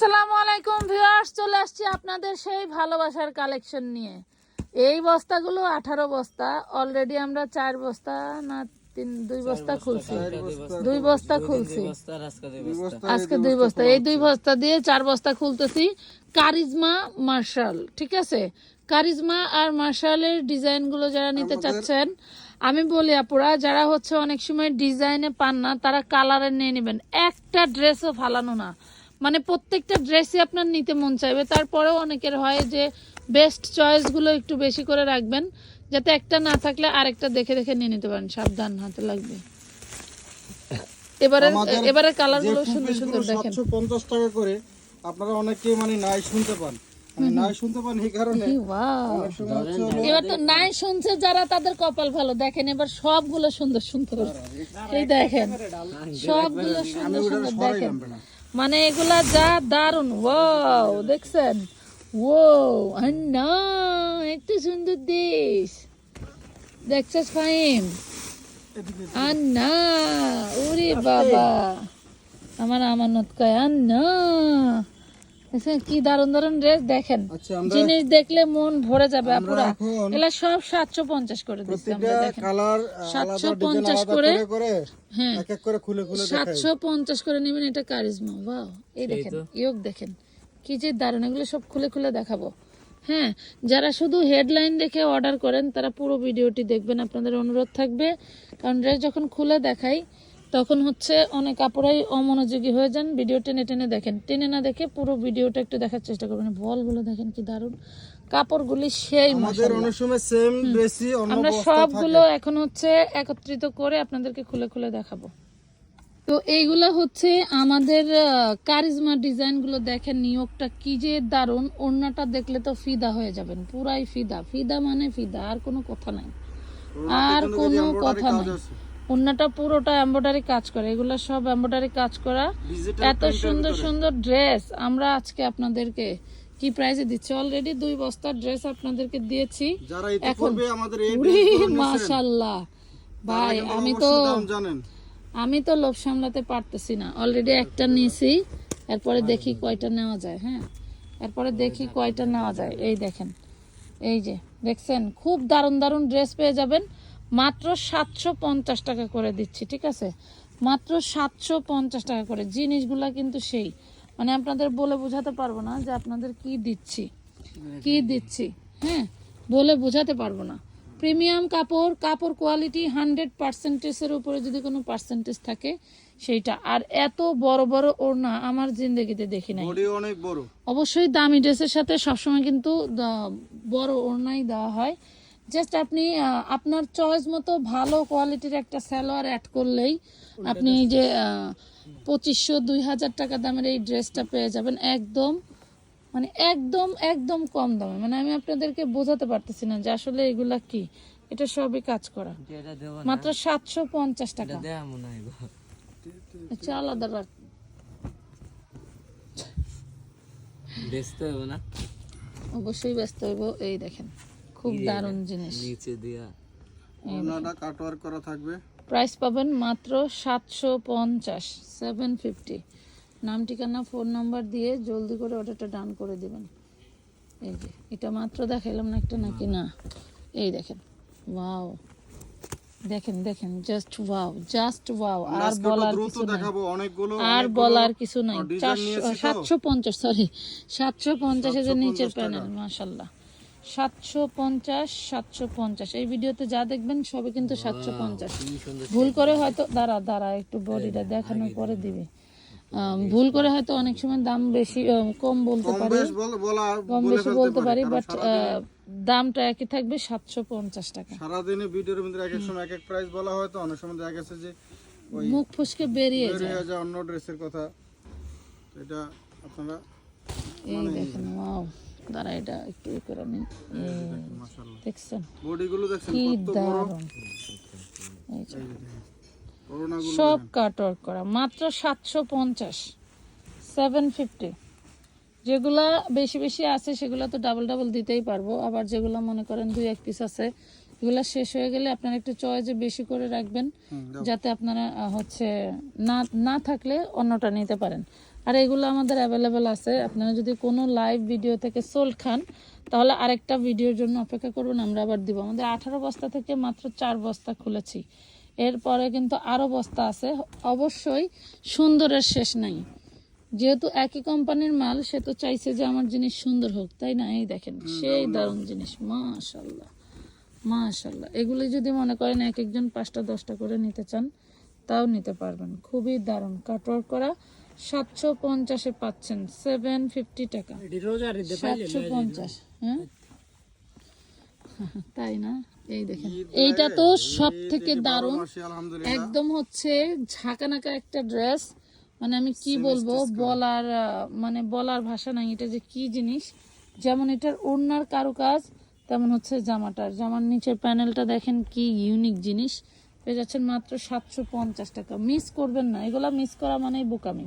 আসসালামু আলাইকুম ভিউয়ার্স চলে আসছি আপনাদের সেই ভালোবাসার কালেকশন নিয়ে। এই বস্তাগুলো আঠারো বস্তা অলরেডি আমরা চার বস্তা না তিন দুই বস্তা খুলছি। দুই বস্তা খুলছি। আজকে দুই বস্তা। এই দুই বস্তা দিয়ে চার বস্তা খুলতেছি। কারিজমা মার্শাল ঠিক আছে? কারিজমা আর মার্শালের ডিজাইনগুলো যারা নিতে চাচ্ছেন আমি বলি আপুরা যারা হচ্ছে অনেক সময় ডিজাইনে পান না তারা কালারে নিয়ে নেবেন। একটা ড্রেসও ফালানো না। মানে প্রত্যেকটা ড্রেসই আপনার নিতে মন চাইবে। তারপরেও অনেকের হয় যে বেস্ট চয়েসগুলো একটু বেশি করে রাখবেন যাতে একটা না থাকলে আরেকটা দেখে দেখে নিয়ে নিতে পারেন। সাবধান হাতে লাগবে। এবারে এবারে কালারগুলো সুন্দর সুন্দর দেখেন। 750 টাকা করে আপনারা অনেকে মানে নাই শুনতে পান। মানে নাই শুনতে পান এই কারণে। এবার তো নাই শুনছে যারা তাদের কপাল ভালো। দেখেন এবার সবগুলো সুন্দর সুন্দর। এই দেখেন সবগুলো সুন্দর সুন্দর দেখেন। মানে এগুলা যা দারুণ ও দেখছেন? ও আন্না একটু সুন্দর দেশ। দেখছিস ফাহিম? আন্না ওরে বাবা। আমার আমানত কয় আন্না। কি দারুণ দারুণ ড্রেস দেখেন। আচ্ছা জিনিস দেখলে মন ভরে যাবে আপুরা। এগুলা সব সাতশো পঞ্চাশ করে সাতশো পঞ্চাশ করে করে করে হ্যাঁ। এক এক করে খুলে খুলে দেখাই। সাতশো পঞ্চাশ করে নেবেন এটা কারিজমা এই দেখেন ইয়োগ দেখেন কি যে দারুণ এগুলো সব খুলে খুলে দেখাবো। হ্যাঁ যারা শুধু হেডলাইন দেখে অর্ডার করেন তারা পুরো ভিডিওটি দেখবেন আপনাদের অনুরোধ থাকবে। কারণ ড্রেস যখন খুলে দেখাই তখন হচ্ছে অনেক কাপড়াই অমনোযোগী হয়ে যান ভিডিও টেনে টেনে দেখেন। টেনে না দেখে পুরো ভিডিওটা একটু দেখার চেষ্টা করবেন। বলগুলো দেখেন কি দারুণ। কাপড়গুলি সেই আমরা সবগুলো এখন হচ্ছে একত্রিত করে আপনাদেরকে খুলে খুলে দেখাবো। তো এইগুলো হচ্ছে আমাদের কারিজমা ডিজাইনগুলো দেখেন নিয়োগটা কি যে দারুণ। ওড়নাটা দেখলে তো ফিদা হয়ে যাবেন পুরাই ফিদা। ফিদা মানে ফিদা আর কোনো কথা নাই। আর কোনো কথা নাই। ওড়নাটা পুরোটা এমব্রয়ডারি কাজ করে। এগুলো সব এমব্রয়ডারি কাজ করা। এত সুন্দর সুন্দর ড্রেস আমরা আজকে আপনাদেরকে কি প্রাইসে দিচ্ছি? অলরেডি দুই বস্তার ড্রেস আপনাদেরকে দিয়েছি। ড্রেসগুলো মাশাল্লাহ। ভাই আমি তো জানেন। আমি তো লোভ সামলাতে পারতেছি না। অলরেডি একটা নিয়েছি এরপরে দেখি কয়টা নেওয়া যায় হ্যাঁ? এরপরে দেখি কয়টা নেওয়া যায়। এই দেখেন। এই যে দেখছেন? খুব দারুণ দারুণ ড্রেস পেয়ে যাবেন। মাত্র সাতশো পঞ্চাশ টাকা করে দিচ্ছি ঠিক আছে? মাত্র সাতশো পঞ্চাশ টাকা করে। জিনিসগুলা কিন্তু সেই। মানে আপনাদের বলে বোঝাতে পারব না যে আপনাদের কি দিচ্ছি। কি দিচ্ছি? হ্যাঁ বলে বোঝাতে পারব না। প্রিমিয়াম কাপড় কাপড় কোয়ালিটি হান্ড্রেড পার্সেন্টেজের উপরে যদি কোনো পার্সেন্টেজ থাকে সেইটা। আর এত বড় বড় ওড়না আমার জিন্দগিতে দেখি নাই। অনেক বড়। অবশ্যই দামি ড্রেসের সাথে সবসময় কিন্তু বড় ওড়নাই দেওয়া হয়। জাস্ট আপনি আপনার চয়েস মতো ভালো কোয়ালিটির একটা স্যালোয়ার অ্যাড করলেই আপনি যে পঁচিশশো দুই হাজার টাকা দামের এই ড্রেসটা পেয়ে যাবেন একদম মানে একদম একদম কম দামে। মানে আমি আপনাদেরকে বোঝাতে পারতেছি না যে আসলে এগুলা কি। এটা সবই কাজ করা। মাত্র সাতশো পঞ্চাশ টাকা। আচ্ছা আলাদা রাখ দেখতে হবে না? অবশ্যই ব্যস্ত হইব। এই দেখেন। খুব দারুণ জিনিস। নিচে দিয়া। ওনাটা কাটওয়ার্ক করা থাকবে। প্রাইস পাবেন মাত্র সাতশো পঞ্চাশ সেভেন ফিফটি নাম ঠিকানা ফোন নাম্বার দিয়ে জলদি করে অর্ডারটা ডান করে দিবেন। এই যে এটা মাত্র দেখাইলাম না একটা নাকি না? এই দেখেন ওয়াও দেখেন দেখেন জাস্ট ওয়াও জাস্ট ওয়াও আর বলার কিছু নাই। আর বলার কিছু নাই। সাতশো পঞ্চাশ সরি সাতশো পঞ্চাশ এর নিচের প্যানেল মাশাল্লাহ সাতশো পঞ্চাশ সাতশো পঞ্চাশ। এই ভিডিওতে যা দেখবেন সবই কিন্তু সাতশো পঞ্চাশ। ভুল করে হয়তো দাঁড়া দাঁড়া একটু বডিটা দেখানোর পরে দিবি। ভুল করে হয়তো অনেক সময় দাম বেশি কম বলতে পারি। কম বেশি বলতে পারি বাট দামটা একই থাকবে সাতশো পঞ্চাশ টাকা। সারাদিনে ভিডিওর মধ্যে এক এক সময় এক এক প্রাইস বলা হয় তো অনেক সময় দেখা গেছে যে মুখ ফুসকে বেরিয়ে যায়। অন্য ড্রেসের কথা। এটা আপনারা এই দেখেন ওয়াও দাঁড়া এটা একটু ই করে নিন। দেখছেন? কি দারুণ। সব কাটওয়ার্ক করা মাত্র সাতশো পঞ্চাশ সেভেন ফিফটি। যেগুলা বেশি বেশি আছে সেগুলো তো ডাবল ডাবল দিতেই পারব। আবার যেগুলো মনে করেন দুই এক পিস আছে এগুলা শেষ হয়ে গেলে আপনারা একটু চয়েসে বেশি করে রাখবেন যাতে আপনারা হচ্ছে না না থাকলে অন্যটা নিতে পারেন। আর এগুলো আমাদের অ্যাভেলেবেল আছে। আপনারা যদি কোনো লাইভ ভিডিও থেকে সোল খান তাহলে আরেকটা ভিডিওর জন্য অপেক্ষা করবেন আমরা আবার দিব। আমাদের আঠারো বস্তা থেকে মাত্র চার বস্তা খুলেছি। এরপরে কিন্তু আরও বস্তা আছে। অবশ্যই সুন্দরের শেষ নাই। যেহেতু একই কোম্পানির মাল সে তো চাইছে যে আমার জিনিস সুন্দর হোক তাই না? এই দেখেন সেই দারুণ জিনিস মাশাল্লাহ মাশাল্লাহ এগুলি যদি মনে করেন এক একজন পাঁচটা দশটা করে নিতে চান তাও নিতে পারবেন। খুবই দারুণ। কাটওয়ার্ক করা সাতশো পঞ্চাশে পাচ্ছেন। সেভেন ফিফটি টাকা। সাতশো পঞ্চাশ হ্যাঁ? তাই না? এই দেখেন। এইটা তো সব থেকে দারুণ। একদম হচ্ছে ঝাঁকানাকা একটা ড্রেস। মানে আমি কি বলব বলার মানে বলার ভাষা নাই। এটা যে কি জিনিস? যেমন এটার ওড়নার কারুকাজ তেমন হচ্ছে জামাটার। জামার নিচের প্যানেলটা দেখেন কি ইউনিক জিনিস। পেয়ে যাচ্ছেন মাত্র সাতশো পঞ্চাশ টাকা। মিস করবেন না। এগুলা মিস করা মানেই বোকামি।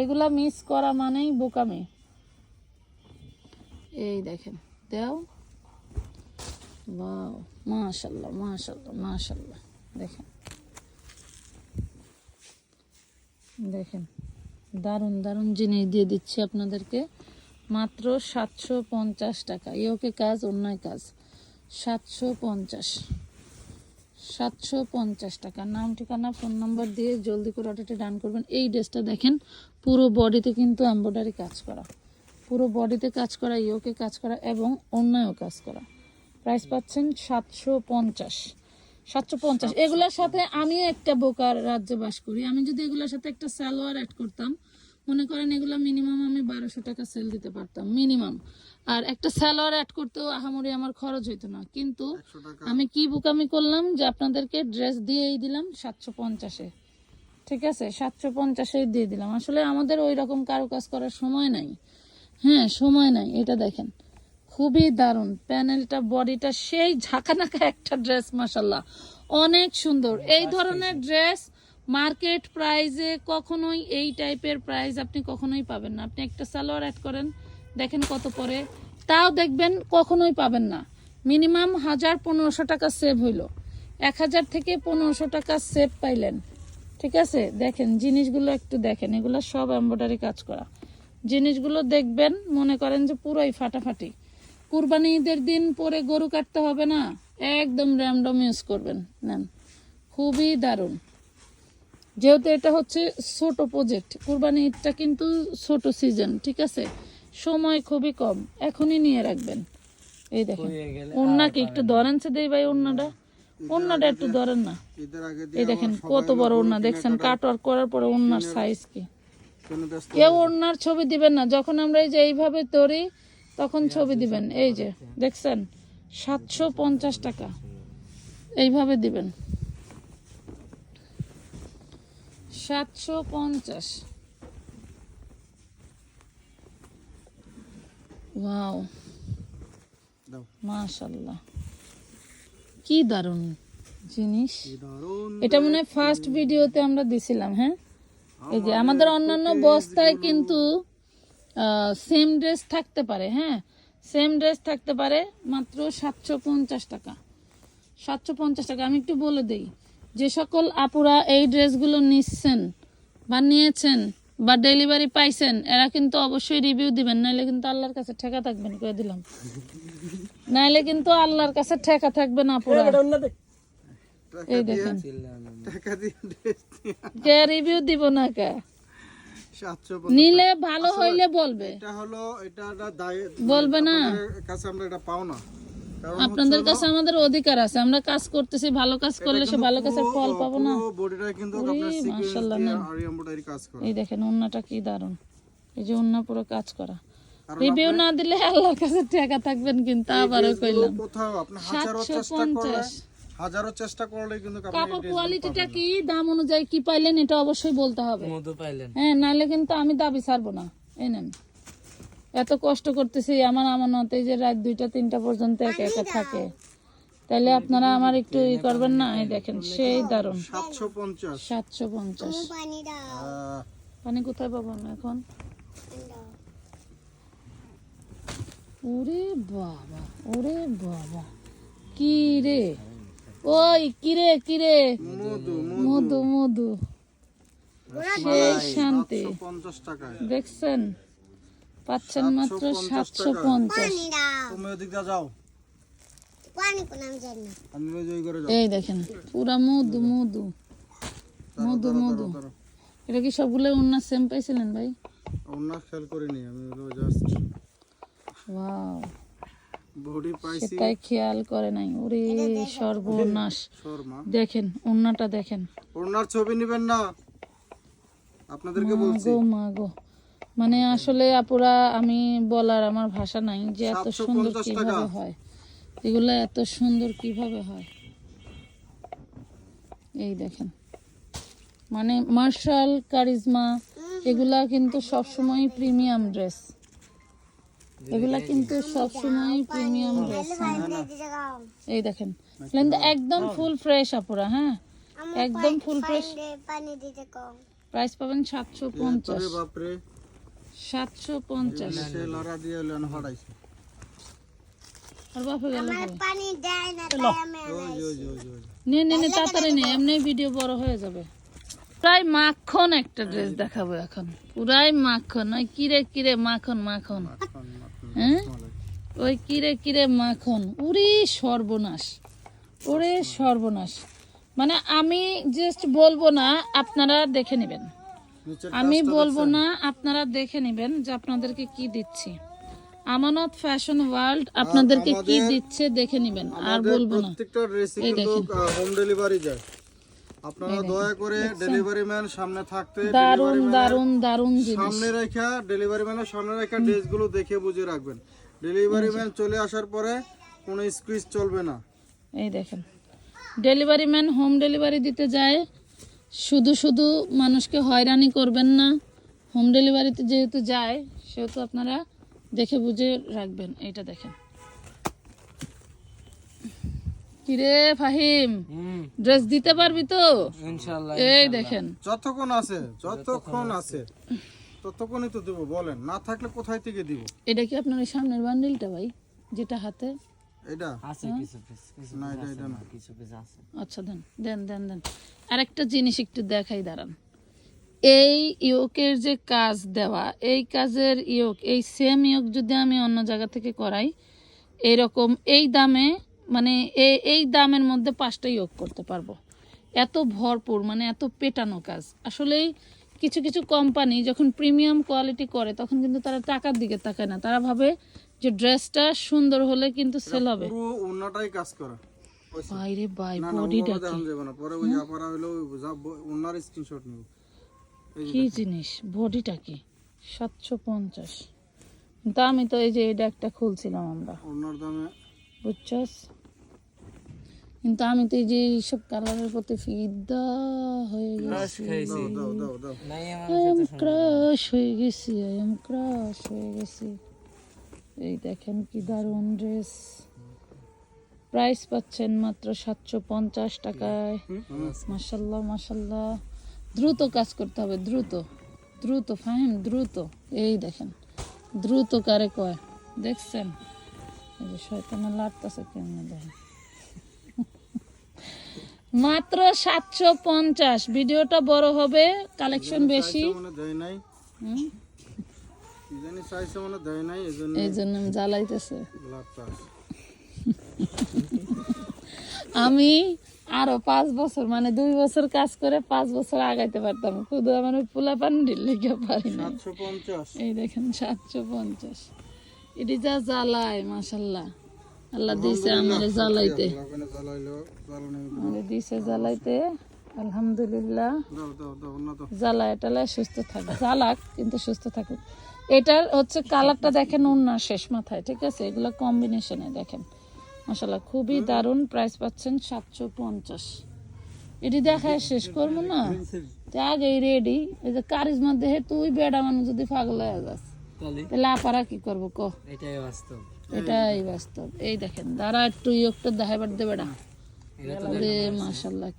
এগুলা মিস করা মানেই বোকামি। এই দেখেন, দেও। ওয়াও মাশাল্লাহ মাশাল্লাহ মাশাল্লাহ দেখেন। দেখেন, দারুণ দারুণ জিনিস দিয়ে দিচ্ছি আপনাদেরকে। মাত্র সাতশো পঞ্চাশ টাকা। ইয়োকে কাজ, অন্যায় কাজ। সাতশো পঞ্চাশ। সাতশো পঞ্চাশ টাকা। নাম ঠিকানা ফোন নাম্বার দিয়ে জলদি করে অর্ডারটা ডান করবেন। এই ড্রেসটা দেখেন পুরো বডিতে কিন্তু এমব্রয়ডারি কাজ করা। পুরো বডিতে কাজ করা ইয়োকে কাজ করা এবং অন্যায়ও কাজ করা। প্রাইস পাচ্ছেন সাতশো পঞ্চাশ। সাতশো পঞ্চাশ। এগুলোর সাথে আমিও একটা বোকার রাজ্যে বাস করি। আমি যদি এগুলোর সাথে একটা সালোয়ার অ্যাড করতাম মনে করেন এগুলো মিনিমাম আমি বারোশো টাকা সেল দিতে পারতাম। মিনিমাম আর একটা সালোয়ার অ্যাড করতেও আহামরি আমার খরচ হইতো না। কিন্তু আমি কি বোকামি করলাম যে আপনাদেরকে ড্রেস দিয়েই দিলাম সাতশো পঞ্চাশে। ঠিক আছে? সাতশো পঞ্চাশেই দিয়ে দিলাম। আসলে আমাদের ওই রকম কারও কাজ করার সময় নাই। হ্যাঁ সময় নাই। এটা দেখেন। খুবই দারুণ। প্যানেলটা বডিটা সেই ঝাঁকানাকা একটা ড্রেস মাসাল্লাহ অনেক সুন্দর। এই ধরনের ড্রেস মার্কেট প্রাইজে কখনোই এই টাইপের প্রাইস আপনি কখনোই পাবেন না। আপনি একটা সালোয়ার অ্যাড করেন দেখেন কত পরে। তাও দেখবেন কখনোই পাবেন না। মিনিমাম হাজার পনেরোশো টাকা সেভ হইল। এক হাজার থেকে পনেরোশো টাকা সেভ পাইলেন। ঠিক আছে? দেখেন, জিনিসগুলো একটু দেখেন। এগুলো সব এম্ব্রয়ডারি কাজ করা। জিনিসগুলো দেখবেন, মনে করেন যে পুরোই ফাটাফাটি। কুরবানি ঈদের দিন পরে গরু কাটতে হবে না। একদম র্যান্ডম ইউজ করবেন। নেন। খুবই দারুণ। যেহেতু এটা হচ্ছে ছোট প্রজেক্ট কুরবানি ঈদটা কিন্তু ছোট সিজন ঠিক আছে? সময় খুবই কম। এখনই নিয়ে রাখবেন। এই দেখেন ওন্নাকে একটু ধরেন সে দেই ভাই ওন্নাটা ওন্নাটা একটু ধরেন না। এই দেখেন কত বড় ওন্না দেখছেন কাটওয়ার করার পরে ওন্নার সাইজ কি? কেউ ওড়নার ছবি দিবেন না। যখন আমরা এই যে এইভাবে তরি তখন ছবি দিবেন। এই যে দেখছেন? সাতশো পঞ্চাশ টাকা। এইভাবে দিবেন। সাতশো পঞ্চাশ। ওয়াও মাশাল্লাহ কি দারুণ জিনিস। এটা মনে হয় ফার্স্ট ভিডিওতে আমরা দিছিলাম হ্যাঁ? এই যে আমাদের অন্যান্য বস্তায় কিন্তু সেম ড্রেস থাকতে পারে হ্যাঁ? সেম ড্রেস থাকতে পারে মাত্র সাতশো পঞ্চাশ টাকা। সাতশো পঞ্চাশ টাকা। আমি একটু বলে দিই যে সকল আপুরা এই ড্রেসগুলো নিচ্ছেন বা নিয়েছেন বা ডেলিভারি পাইছেন এরা কিন্তু অবশ্যই রিভিউ দিবেন নাহলে কিন্তু আল্লাহর কাছে ঠেকা থাকবেন করে দিলাম। নাইলে কিন্তু আল্লাহর কাছে ঠেকা থাকবেন আপুরা এই দেখেন। কে রিভিউ দিব না কে? নিলে ভালো হইলে বলবে। এটা হলো এটা দায়- বলবে না? কাছে আমরা এটা পাও না। আপনাদের কাছে আমাদের অধিকার আছে। আমরা কাজ করতেছি ভালো কাজ করলে সে ভালো কাজের ফল পাবো না। মাশাআল্লাহ, এই দেখেন ওন্নাটা কি দারুণ। এই যে ওন্না পুরো কাজ করা। রিভিউ না দিলে আল্লাহর কাছে টাকা থাকবেন কিন্তু আবারও কইলাম। কোথাও আপনি হাজারো চেষ্টা করলে হাজারো চেষ্টা করলে কিন্তু কাপড় কোয়ালিটিটা কি দাম অনুযায়ী কি পাইলেন এটা অবশ্যই বলতে হবে। মধু পাইলেন। হ্যাঁ নাহলে কিন্তু আমি দাবি ছাড়বো না। এই নেন। এত কষ্ট করতেছি আমার আমানত এই যে রাত দুইটা তিনটা পর্যন্ত একা একা থাকে। তাহলে আপনারা আমার একটু ই করবেন না? এই দেখেন সেই দারুণ। সাতশো পঞ্চাশ। সাতশো পঞ্চাশ। পানি কোথায় পাবো আমি এখন? ওরে বাবা ওরে বাবা। কি রে? ওই কিরে কিরে মধু মধু মধু। সেই শান্তি। দেখছেন? পাচ্ছেন মাত্র সাতশো পঞ্চাশ তুমি ওদিক যাও। এই দেখেন পুরা মধু মধু। মধু মধু। এটা কি সবগুলো অন্য সেম পাইছিলেন ভাই? অন্য খেয়াল করিনি আমি হলো জাস্ট ওয়াও বডি পাইছি। সেটাই খেয়াল করে নাই। ওরে সর্বনাশ। দেখেন অন্যটা দেখেন। ছবি নেবেন না। আপনাদেরকে বলছি গো মা গো। মানে আসলে আপুরা আমি বলার আমার ভাষা নাই যে এত সুন্দর। কীভাবে হয়। এগুলো এত সুন্দর কীভাবে হয়? এই দেখেন। মানে মার্শাল কারিজমা এগুলা কিন্তু সবসময় প্রিমিয়াম ড্রেস। এগুলা কিন্তু সবসময় প্রিমিয়াম ড্রেস। এই দেখেন। কিন্তু একদম ফুল ফ্রেশ আপুরা হ্যাঁ? একদম ফুল ফ্রেশ। প্রাইস পাবেন সাতশো পঞ্চাশ। সাতশো পঞ্চাশ। লড়া দিয়ে আর বাপে গেল। নে নে নে তাড়াতাড়ি নে এমনি ভিডিও বড় হয়ে যাবে। প্রায় মাখন একটা ড্রেস দেখাবো এখন। পুরাই মাখন। ওই কিরে কিরে মাখন মাখন। মাখন, মাখন, হ্যাঁ। ওই কিরে কিরে মাখন। উরি সর্বনাশ। ওরে সর্বনাশ। মানে আমি জাস্ট বলব না আপনারা দেখে নেবেন। আমি বলব না আপনারা দেখে নেবেন যে আপনাদেরকে কি দিচ্ছি। আমানত ফ্যাশন ওয়ার্ল্ড আপনাদেরকে কি দিচ্ছে দেখে নেবেন আর বলব না। প্রত্যেকটা ড্রেসে এই কিন্তু হোম ডেলিভারি যায়। আপনারা দয়া করে ডেলিভারি ম্যান সামনে থাকতে দারুণ দারুণ দারুণ জিনিস। সামনে রেখা ডেলিভারি ম্যানের সামনে রেখা ড্রেসগুলো দেখে বুঝে রাখবেন। ডেলিভারি ম্যান চলে আসার পরে কোনো স্কুইজ চলবে না। এই দেখেন। ডেলিভারি ম্যান হোম ডেলিভারি দিতে যায় শুধু শুধু মানুষকে হয়রানি করবেন না হোম ডেলিভারিতে যেহেতু যায় সেহেতু আপনারা দেখে বুঝে রাখবেন। এইটা দেখেন। কিরে ফাহিম ড্রেস দিতে পারবি তো? ইনশাআল্লাহ এই দেখেন। যতক্ষণ আছে যতক্ষণ আছে ততক্ষণই তো দেবো। বলেন না থাকলে কোথায় থেকে দিব? এটা কি আপনার সামনের বান্ডিলটা ভাই যেটা হাতে? এটা? আছে কিছু পিস কিছু না piece এটা আছে, এটা না কিছু পিস আছে। আচ্ছা দেন দেন দেন দেন। আরেকটা জিনিস একটু দেখাই দাঁড়ান। এই ইয়োকের যে কাজ দেওয়া এই কাজের ইয়োক এই সেম ইয়োক যদি আমি অন্য জায়গা থেকে করাই এরকম এই দামে মানে এ- এই দামের মধ্যে পাঁচটা ইয়োগ করতে পারব। এত ভরপুর মানে এত পেটানো কাজ। আসলেই কিছু কিছু কোম্পানি যখন প্রিমিয়াম কোয়ালিটি করে তখন কিন্তু তারা টাকার দিকে তাকায় না। তারা ভাবে যে ড্রেসটা সুন্দর হলে কিন্তু সেল হবে। পুরো অন্যটাই কাজ করা। বাইরে বাই বডিটা ওভাবে না। পরে ওই আপারা হইল ওনার স্ক্রিনশট নিব। কি জিনিস? বডিটা কি? সাতশো পঞ্চাশ। কিন্তু আমি তো এই যে এটা একটা খুলছিলাম আমরা। ওনার দামে। বুঝছস? কিন্তু আমি তো এই যে এইসব কালারের প্রতি ফিদা হয়ে গেছি। ক্রাশ হয়ে গেছি আই এম ক্রাশ হয়ে গেছি। এই দেখেন কি দারুণ ড্রেস প্রাইস পাচ্ছেন মাত্র সাতশো পঞ্চাশ টাকায়। মাসাল্লাহ মাসাল্লাহ দ্রুত কাজ করতে হবে দ্রুত। দ্রুত ফাহিম দ্রুত। এই দেখেন দ্রুত কারে কয়? দেখছেন? এই যে শয়তানা লাটতাছে কেমনে দেখেন? মাত্র সাতশো পঞ্চাশ। ভিডিওটা বড় হবে কালেকশন বেশি। এই জন্য এই জ্বালাইতেছে। আমি আরও পাঁচ বছর মানে দুই বছর কাজ করে পাঁচ বছর আগাইতে পারতাম। শুধু আমার ওই পোলা লেগে পারি এই দেখেন সাতশো পঞ্চাশ। এটি যা জ্বালায় মাসাল্লাহ আল্লাহ দিছে আমার জ্বালাইতে। দিছে জ্বালাইতে। আলহামদুলিল্লাহ। জ্বালায় টালায় সুস্থ থাক। জ্বালাক কিন্তু সুস্থ থাকুক। এটার হচ্ছে কালারটা দেখেন উন্না শেষ মাথায় ঠিক আছে? এগুলো কম্বিনেশনে দেখেন। মশালা খুবই দারুণ প্রাইস পাচ্ছেন সাতশো পঞ্চাশ। এটি দেখায় শেষ করব না? তো আগেই রেডি এই যে কারিজমা দেহে তুই বেড়া মানুষ যদি পাগল হয়ে যাস তাহলে? তাহলে আপারা কি করব ক এটাই বাস্তব। এটাই বাস্তব। এই দেখেন দাঁড়া একটু ইয়োগটা দেখাবার দেবে না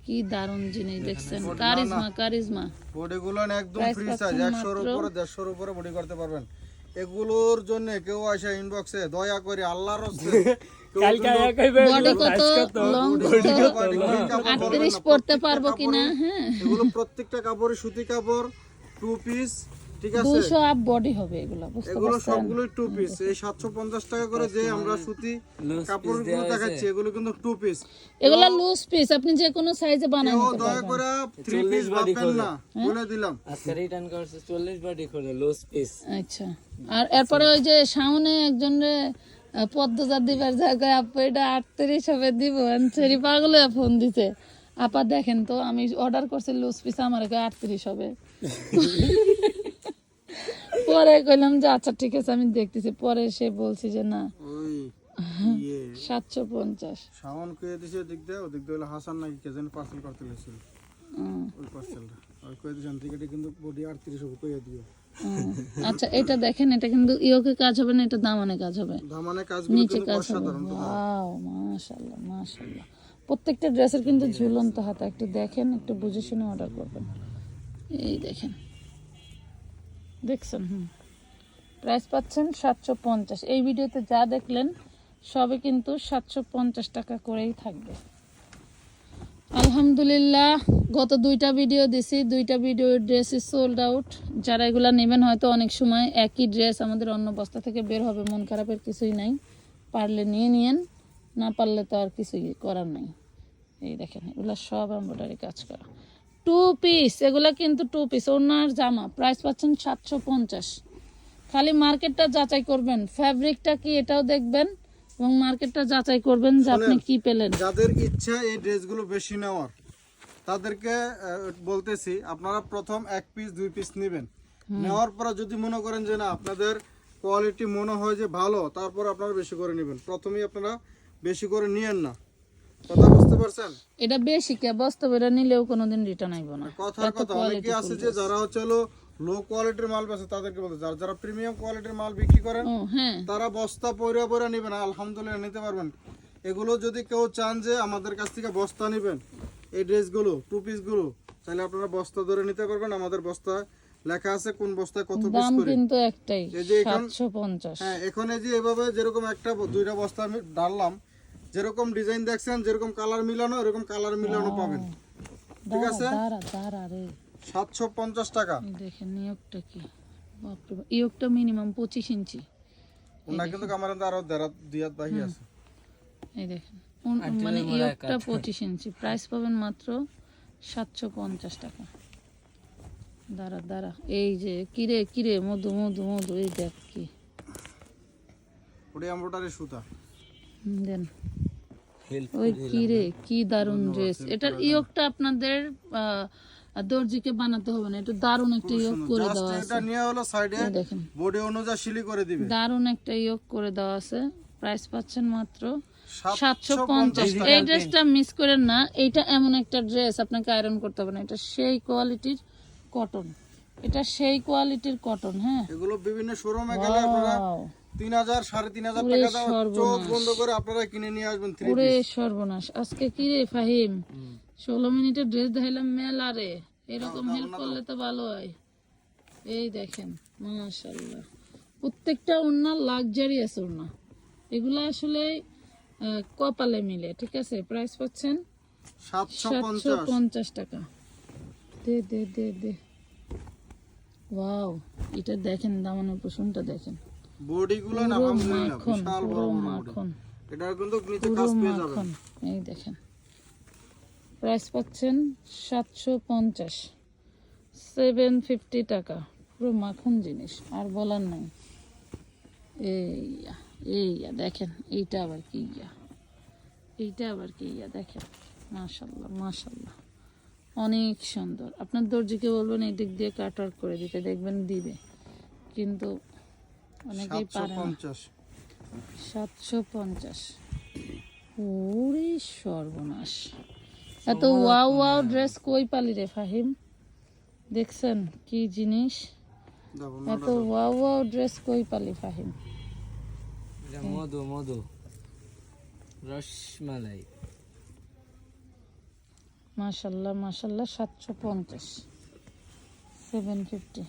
কি দারুণ জিনিস দেখছেন। Charisma charisma. একদম ফ্রি সাইজ পাচ্ছেন একশোর মাত্র- উপরে দেড়শোর উপরে বডি করতে পারবেন। এগুলোর জন্য কেউ আসে ইনবক্সে দয়া করে আল্লাহর কালকে আয়া কইবে বডি কত লং কাপড় পড়তে পারব কিনা হ্যাঁ। এগুলো প্রত্যেকটা কাপড়ই সুতি কাপড় টু পিস দুশো আপ বডি হবে এগুলো বুঝতে এগুলো টু পিস এই সাতশো পঞ্চাশ টাকা করে যে আমরা সুতি কাপড়গুলো দেখাচ্ছি এগুলো কিন্তু টু পিস এগুলো লুজ পিস আপনি যে কোনো সাইজে বানাই নিতে দয়া করে থ্রি পিস 40 বাড়ি ভাববেন খোলে। না বলে দিলাম। আজকে রিটার্ন করছে চল্লিশ বাটি করে লুজ পিস আচ্ছা। আর এরপরে ওই যে সামনে একজন পদ্মজা দিবার জায়গায় আপু এটা আটত্রিশ হবে দিব। সেরি পাগলে ফোন দিতে আপা দেখেন তো আমি অর্ডার করছি লুজ পিস আমার আটত্রিশ হবে? পরে কইলাম যে আচ্ছা ঠিক আছে আমি দেখতেছি। পরে সে বলছি যে না। ইয়ে। সাতশো পঞ্চাশ। শাওন কয়ে দিছে ওদিক দিয়ে ওদিক দিয়ে হলো হাসান নাকি কে যেন পার্সেল করতে লেছিল ওই পার্সেলটা ওই কয়ে দিয়েছেন টিকেটে কিন্তু বডি আটত্রিশ হবে কয়ে দিও। আচ্ছা এটা দেখেন এটা কিন্তু ইয়োকে কাজ হবে না এটা দামানে কাজ হবে। ধামানে কাজগুলো নিচে কাজ হবে। ওয়াও মাশাআল্লাহ মাশাআল্লাহ। প্রত্যেকটা ড্রেসের কিন্তু ঝুলন্ত হাতা। একটু দেখেন একটু বুঝে শুনে অর্ডার করবেন। এই দেখেন। দেখছেন? হুম প্রাইস পাচ্ছেন সাতশো পঞ্চাশ। এই ভিডিওতে যা দেখলেন সবে কিন্তু সাতশো পঞ্চাশ টাকা করেই থাকবে। আলহামদুলিল্লাহ গত দুইটা ভিডিও দিছি। দুইটা video dress is sold out যারা এগুলো নেবেন হয়তো অনেক সময় একই ড্রেস আমাদের অন্য বস্তা থেকে বের হবে। মন খারাপের কিছুই নাই। পারলে নিয়ে নিয়েন না পারলে তো আর কিছুই করার নাই। এই দেখেন এগুলা সব এমব্রয়ডারি কাজ করা। টু পিস এগুলো কিন্তু টু পিস ওনার জামা প্রাইস পাচ্ছেন সাতশো পঞ্চাশ। খালি মার্কেটটা যাচাই করবেন। ফ্যাব্রিকটা কি এটাও দেখবেন এবং মার্কেটটা যাচাই করবেন যে আপনি কি পেলেন। যাদের ইচ্ছা এই ড্রেসগুলো বেশি নেওয়ার তাদেরকে বলতেছি আপনারা প্রথম এক পিস দুই পিস নেবেন। নেওয়ার পরে যদি মনে করেন যে না আপনাদের কোয়ালিটি মনে হয় যে ভালো তারপর আপনারা বেশি করে নেবেন। প্রথমেই আপনারা বেশি করে নিয়েন না। কথা বুঝতে পারছেন? এটা বেশি কে নিলেও কোনোদিন রিটার্ন আইব না। কথার কথা অনেকে আছে যে যারা হচ্ছে লো কোয়ালিটির মাল বেচে তাদেরকে বলতে যারা যারা প্রিমিয়াম কোয়ালিটির মাল বিক্রি করেন হ্যাঁ। তারা বস্তা পয়রা পয়রা নেবেন আলহামদুলিল্লাহ নিতে পারবেন। এগুলো যদি কেউ চান যে আমাদের কাছ থেকে বস্তা নেবেন এই ড্রেসগুলো টু পিসগুলো তাহলে আপনারা বস্তা ধরে নিতে পারবেন আমাদের বস্তা লেখা আছে কোন বস্তায় কত পিস করে। কিন্তু একটাই এই যে এখন- হ্যাঁ এখন এই যে এভাবে যেরকম একটা দুইটা বস্তা আমি ডাললাম যেরকম ডিজাইন দেখছেন যেরকম কালার মিলানো এরকম কালার মিলানো পাবেন। ঠিক আছে? সাতশো পঞ্চাশ টাকা। দেখেন ইয়োগটা কি? ইয়োগটা মিনিমাম পঁচিশ ইঞ্চি। ওনা কিন্তু আমার আরও দেড় দুই হাত বাহি আছে। এই দেখেন মানে ইয়োগটা পঁচিশ ইঞ্চি। প্রাইস পাবেন মাত্র সাতশো পঞ্চাশ টাকা। দাঁড়া দাঁড়া। এই যে কিরে কিরে মধু মধু মধু এই দেখ কি। ওটা এমব্রয়ডারি সুতা। দেন। ওই কি দারুণ ড্রেস এটার ইয়োগটা আপনাদের দর্জিকে বানাতে হবে না একটু দারুণ একটা ইয়োগ করে দেওয়া আছে। এটা নিয়ে হলো সাইডে দেখেন। বডি অনুযায়ী করে দিবে। দারুণ একটা ইয়োগ করে দেওয়া আছে। প্রাইস পাচ্ছেন মাত্র সাতশো পঞ্চাশ এই ড্রেসটা মিস করেন না। এইটা এমন একটা ড্রেস আপনাকে আয়রন করতে হবে না। এটা সেই কোয়ালিটির কটন এটা সেই কোয়ালিটির কটন হ্যাঁ। এগুলো বিভিন্ন শোরুমে গেলে আপনারা! তিন হাজার সাড়ে তিন হাজার টাকা দাম চোখ বন্ধ করে আপনারা কিনে নিয়ে আসবেন ওরে সর্বনাশ। আজকে কি রে ফাহিম? ষোলো মিনিটের ড্রেস দেখাইলাম মেলা রে। এরকম হেল্প করলে তো ভালো হয়। এই দেখেন মাশাল্লাহ প্রত্যেকটা লাক্সারিয়াস ওড়না। এগুলো আসলে কপালে মিলে ঠিক আছে? প্রাইস পাচ্ছেন সাতশো পঞ্চাশ। পঞ্চাশ। টাকা। দে দে দে দে। ওয়াও এটা দেখেন দামানের পোষণটা দেখেন। বডি গুলো না আলহামদুলিল্লাহ বিশাল বড় মাখন। এটার কিন্তু নিচে কাজ পেয়ে যাবেন। এই দেখেন। প্রাইস পাচ্ছেন সাতশো পঞ্চাশ। সেভেন ফিফটি টাকা। পুরো মাখন জিনিস আর বলার নাই। এইয়া এইয়া দেখেন এইটা আবার কি ইয়া? এইটা আবার কি ইয়া? দেখেন মাশাল্লাহ মাশাল্লাহ। অনেক সুন্দর। আপনার দর্জিকে বলবেন এই দিক দিয়ে কাট করে দিতে দেখবেন দিবে। কিন্তু অনেকেই সাতশো পারে পঞ্চাশ। সাতশো পঞ্চাশ। ওরে সর্বনাশ। এত ওয়াও ওয়াও ড্রেস কই পালি রে ফাহিম? দেখছেন কি জিনিস? এত ওয়াও ওয়াও ড্রেস কই পালি ফাহিম? মধু মধু। রসমালাই। মাশাল্লাহ মাশাল্লাহ সাতশো পঞ্চাশ। Seven fifty.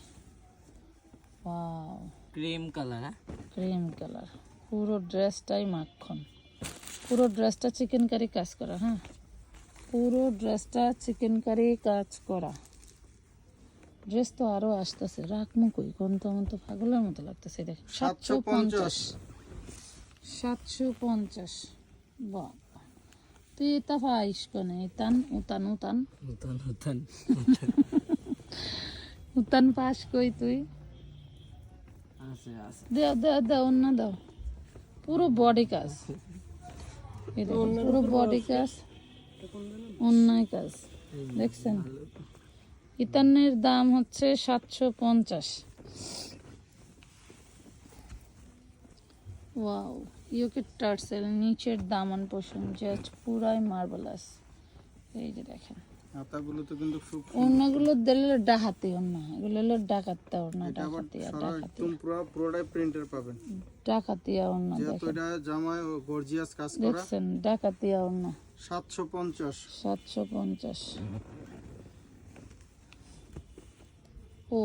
Wow. Cream colour হ্যাঁ? Cream colour. পুরো ড্রেসটাই মাখন। পুরো ড্রেসটা চিকেন কারি কাজ করা হ্যাঁ? পুরো ড্রেসটা চিকেন কারি কাজ করা। ড্রেস তো আরও আসতেছে। রাখমু কই কোন তো আমার তো পাগলের মতো লাগতেছে দেখ সাতশো পঞ্চাশ। সাতশো পঞ্চাশ। বাবা। তুই এটা পাইস কনে? ইতান উতান উতান। নতুন নতুন উতান পাস কই তুই? দাও দাও দাও অন্য দাও। পুরো বডি কাজ। পুরো বডি কাজ অন্যায় কাজ। দেখছেন? ইতানের দাম হচ্ছে সাতশো পঞ্চাশ। ওয়াও টার্সেল নিচের দামান পোষণ জাস্ট পুরাই মার্বেলাস এই যে দেখেন। হাতাগুলো তো কিন্তু খুব অন্যগুলো দিলে ডাকাতি অন্য এগুলো হলো ডাকাতটা অন্য এটা আবার ডাকাতিয়া সারা ডাকাতি। পুরো পুরোটাই প্রিন্টের পাবেন। ডাকাতিয়া অন্য যেহেতু এটা জামায় গর্জিয়াস কাজ করা। দেখছেন ডাকাতিয়া অন্য। সাতশো পঞ্চাশ। ও।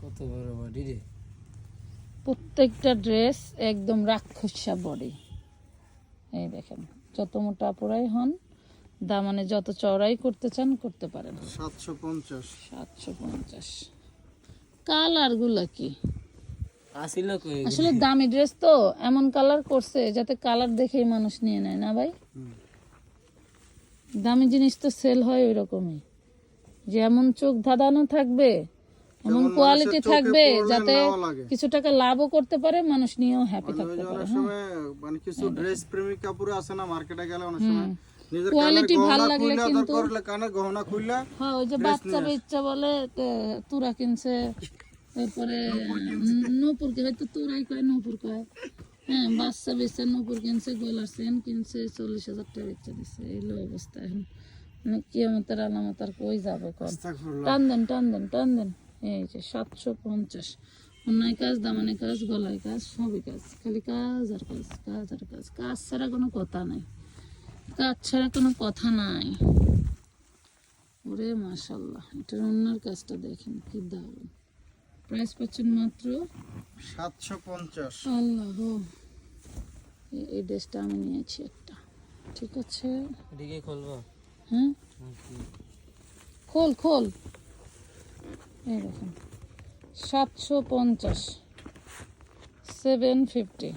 কত বড় বডি রে। প্রত্যেকটা ড্রেস একদম রাক্ষসা বডি এই দেখেন যত মোটা পোড়াই হন দামানে যত চড়াই করতে চান করতে পারেন। সাতশো পঞ্চাশ। সাতশো পঞ্চাশ। কালারগুলা কি? আসিল কই আসলে দামি ড্রেস তো এমন কালার করছে যাতে কালার দেখেই মানুষ নিয়ে নেয় না ভাই? দামি জিনিস তো সেল হয় ওই রকমই যেমন চোখ ধাঁধানো থাকবে এমন কোয়ালিটি থাকবে যাতে কিছু টাকা লাভও করতে পারে মানুষ নিয়েও হ্যাপি মানে থাকতে পারে অনেক হ্যাঁ? সময় মানে কিছু ড্রেস প্রেমিক কাপুরে আছে না মার্কেটে গেলে অনেক সময় Quality ভালো লাগলে কিন্তু- কানের গহনা খুললে হ্যাঁ ওই যে বাচ্চা বাচ্চা বলে তুরা কিনছে। নূপুর কে হয়তো তুরাই কয় নূপুর কয়। হ্যাঁ বাচ্চা বেচা নূপুর কিনছে গলার চেন কিনছে চল্লিশ হাজার টাকা বেচা দিচ্ছে এইলো অবস্থা এখন। মানে কিয়ামতের আলামত আর কই যাবে কন? টান দেন টান দেন টান দেন। এই যে সাতশো পঞ্চাশ। অন্যায় কাজ দামানে কাজ গলায় কাজ সবই কাজ। খালি কাজ আর কাজ কাজ আর কাজ। কাজ ছাড়া কোনো কথা নাই। কাজ ছাড়া কোনো কথা নাই। ওরে মাশাল্লাহ এটার অন্যার কাজটা দেখেন কি দারুণ। প্রাইস পাচ্ছেন মাত্র সাতশো পঞ্চাশ। আল্লাহ এই- এই ড্রেসটা আমি নিয়েছি একটা ঠিক আছে? এদিকে খুলবো? হ্যাঁ? খোল খোল। এই দেখুন সাতশো পঞ্চাশ সেভেন ফিফটি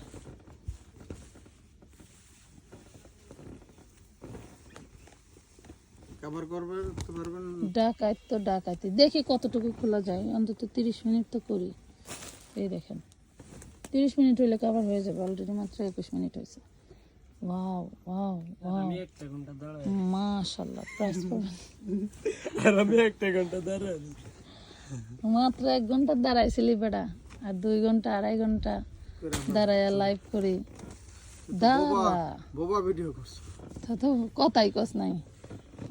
কভার করবে করতে পারবেন? ডাকাত তো ডাকাতি। দেখি কতটুকু খোলা যায়। অন্তত তিরিশ মিনিট তো করি। এই দেখেন। তিরিশ মিনিট হইলে কভার হয়ে যাবে। অলরেডি মাত্র একুশ মিনিট হয়েছে। ওয়াও ওয়াও ওয়াও মাশাল্লাহ প্রাইস করবেন আর আমি একটা ঘণ্টা দাঁড়াই। মাত্র এক ঘণ্টা দাঁড়াইছিলি বেটা। আর দুই ঘণ্টা আড়াই ঘণ্টা দাঁড়াইয়া লাইভ করি। দাঁড়া বোবা ভিডিও করছে। তা তো কথাই কস নাই।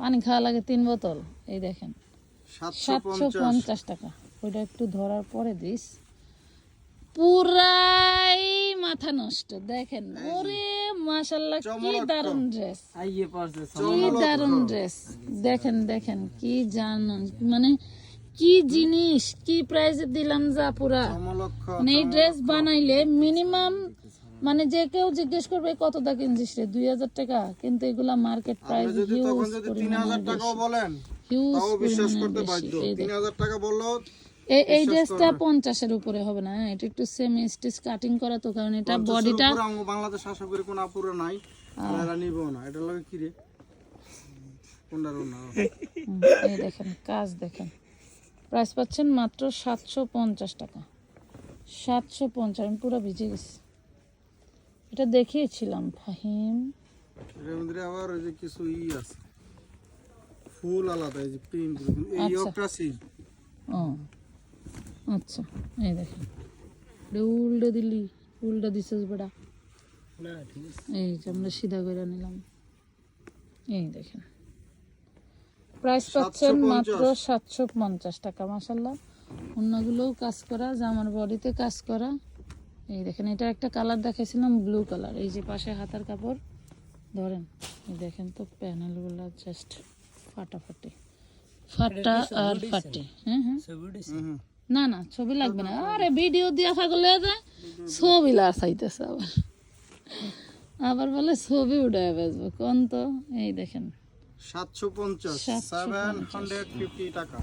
পানি খাওয়া লাগে তিন বোতল এই দেখেন। সাতশো পঞ্চাশ টাকা। ওইটা একটু ধরার পরে দিস। পুরাই মাথা নষ্ট দেখেন। ওরে মাশাল্লাহ কি। দারুণ ড্রেস আইয়ে কি দারুণ ড্রেস দেখেন দেখেন কি জানেন মানে কি জিনিস কি প্রাইসে দিলাম যা পুরা। মানে এই ড্রেস বানাইলে মিনিমাম মানে যে কেউ জিজ্ঞেস করবে কত দা কিনছিস রে? দুই হাজার টাকা। কিন্তু এগুলা মার্কেট প্রাইস যদি তখন হিউজ পরিমাণে টাকাও বলেন হিউজ বিশ্বাস করতে বাধ্য। তিন। হাজার টাকা বললেও এই এই ড্রেসটা পঞ্চাশের উপরে হবে না হ্যাঁ? এটা একটু সেম স্টিচ কাটিং করা তো কারণ এটা বডিটা বাংলাদেশ আশা করি কোনো আপুরা নাই আর এরা নিবেও না। এটা লাগে কি রে? কোনটার না এই দেখেন কাজ দেখেন। প্রাইস পাচ্ছেন মাত্র সাতশো পঞ্চাশ টাকা। সাতশো পঞ্চাশ আমি পুরো ভিজে গেছি। এটা দেখিয়েছিলাম ফাহিম। এর মধ্যে আবার ওই যে কিছু ই আছে। ফুল আলাদা এই যে প্রিন্ট এই আচ্ছা। একটা ও আচ্ছা এই দেখেন। উল্টে দিলি উল্টা দিছিস বেটা। এই যে আমরা সিধা করে নিলাম। এই দেখেন। প্রাইস পাচ্ছেন মাত্র সাতশো পঞ্চাশ টাকা মাসাল্লাহ অন্যগুলোও কাজ করা জামার বডিতে কাজ করা। এই দেখেন এটা একটা কালার দেখাইছিলাম ব্লু কালার এই যে পাশে হাতার কাপড় ধরেন এই দেখেন তো প্যানেলগুলো জাস্ট ফাটাফাটি। ফাটা আর ফাটে। হ্যাঁ হ্যাঁ। না না ছবি লাগবে না। আরে ভিডিও দিয়া থাকলে যায়। ছবি লার চাইতেছে আবার। আবার বলে ছবি উঠায় বেচবো। কোন তো? এই দেখেন। সাতশো পঞ্চাশ সেভেন হান্ড্রেড ফিফটি টাকা।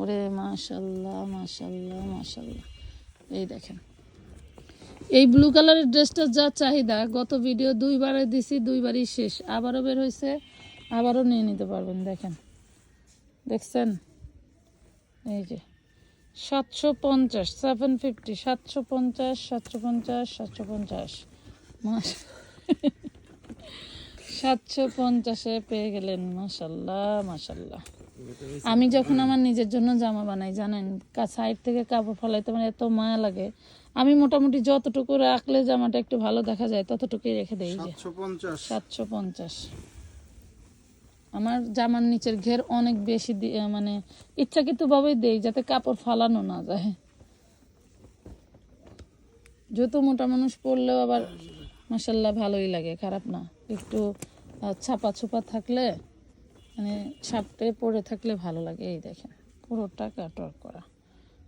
ওরে মাশাল্লাহ মাশাল্লাহ মাশাল্লাহ। এই দেখেন। এই ব্লু কালারের ড্রেসটার যা চাহিদা, গত ভিডিও দুইবারে দিছি, দুইবারই শেষ। আবারও বের হয়েছে, আবারও নিয়ে নিতে পারবেন, দেখেন। দেখছেন? এই যে, সাতশো পঞ্চাশ সেভেন ফিফটি সাতশো পঞ্চাশ সাতশো পঞ্চাশ সাতশো পঞ্চাশ। মাস সাতশো পঞ্চাশে পেয়ে গেলেন মাসাল্লাহ মাসাল্লাহ আমি যখন আমার নিজের জন্য জামা বানাই জানেন? সাইড থেকে কাপড় ফলাইতে মানে এত মায়া লাগে। আমি মোটামুটি যতটুকু রাখলে জামাটা একটু ভালো দেখা যায় ততটুকুই রেখে দেই সাতশো পঞ্চাশ। আমার জামার নিচের ঘের অনেক বেশি মানে ইচ্ছাকৃতভাবেই দেই যাতে কাপড় ফালানো না যায়। যত মোটা মানুষ পরলেও আবার মাসাল্লাহ ভালোই লাগে খারাপ না। একটু ছাপা ছুপা থাকলে মানে ছাপটে পরে থাকলে ভালো লাগে, এই দেখেন। পুরো টাকা কাটওয়ার্ক করা।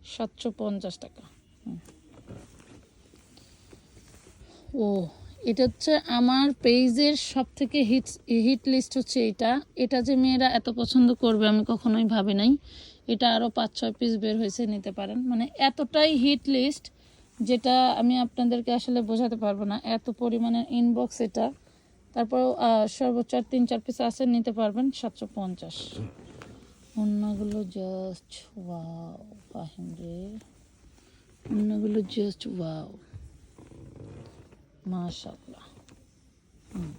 সাতশো পঞ্চাশ টাকা। ও, এটা হচ্ছে আমার পেজের সব থেকে হিট হিট লিস্ট হচ্ছে এটা। এটা যে মেয়েরা এত পছন্দ করবে আমি কখনোই ভাবি নাই। এটা আরও পাঁচ, ছয় পিস বের হয়েছে, নিতে পারেন। মানে এতটাই হিট লিস্ট যেটা আমি আপনাদেরকে আসলে বোঝাতে পারব না। এত পরিমাণে ইনবক্স এটা। তারপর সর্বোচ্চ তিন, চার পিস আছে, নিতে পারবেন সাতশো পঞ্চাশ। অন্যগুলো জাস্ট ওয়াও ফাহিম রে অন্যগুলো জাস্ট ওয়াও মাশাল্লাহ হুম।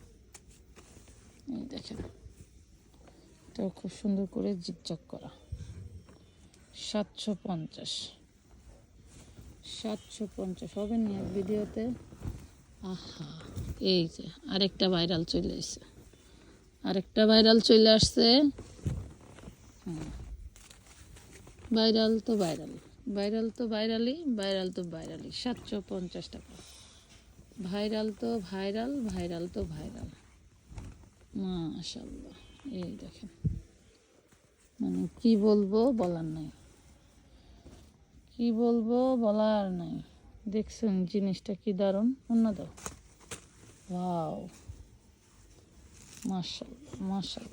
এই দেখেন। এটাও খুব সুন্দর করে জিগজাগ করা। সাতশো পঞ্চাশ। সাতশো পঞ্চাশ। হবে নি ভিডিওতে আহা, এই যে আরেকটা ভাইরাল চলে এসছে আরেকটা ভাইরাল চলে আসছে। ভাইরাল তো ভাইরাল ভাইরাল তো ভাইরালই ভাইরাল তো ভাইরালই সাতশো পঞ্চাশ টাকা। ভাইরাল তো ভাইরাল ভাইরাল তো ভাইরাল মাশাল্লাহ এই দেখেন। মানে কি বলব বলার নাই। কি বলব বলার নাই। দেখছেন জিনিসটা কি দারুণ অন্য দাও। মার্শাল মাশাল্লাহ।